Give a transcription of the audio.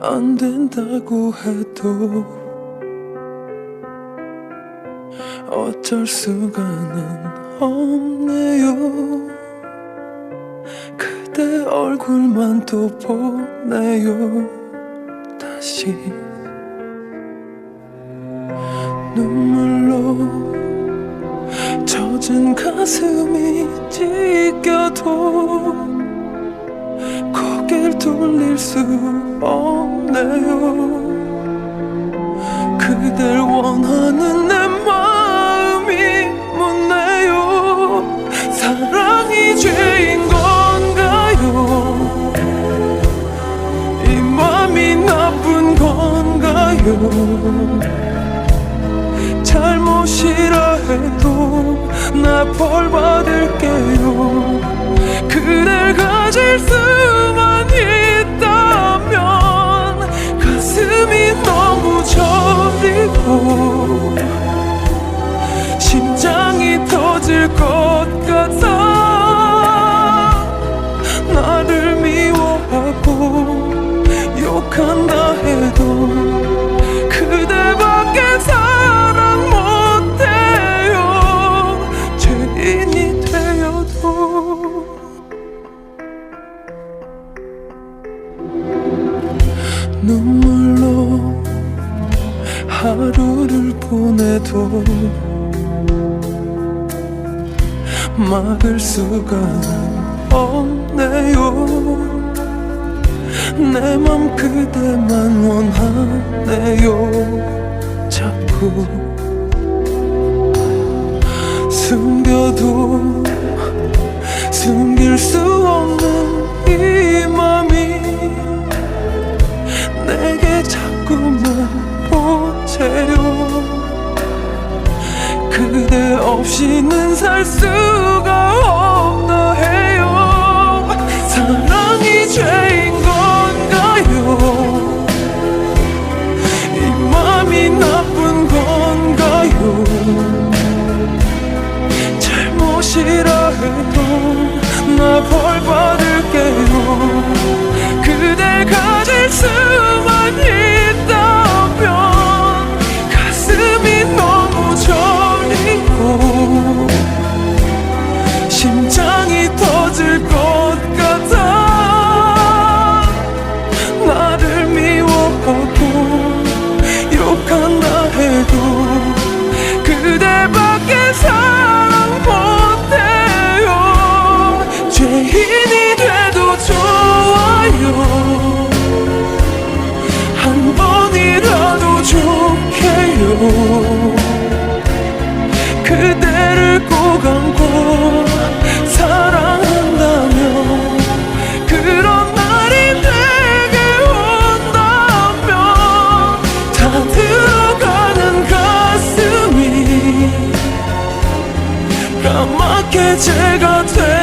안 된다고 해도 어쩔 수가는 없네요. 그대 얼굴만 또 보네요. 다시 눈물로 젖은 가슴이 찢겨도 수 없네요. 그댈 원하는 내 마음이 묻네요. 사랑이 죄인 건가요? 이 맘이 나쁜 건가요? 잘못이라 해도 나 벌 받을게요. 그댈 가질 수 눈물로 하루를 보내도 막을 수가 없네요. 내 맘 그대만 원하네요. 자꾸 숨겨도 숨 없이는 살 수가 없 그대를 꼭 안고 사랑한다면 그런 날이 내게 온다면 다 들어가는 가슴이 까맣게 제가 되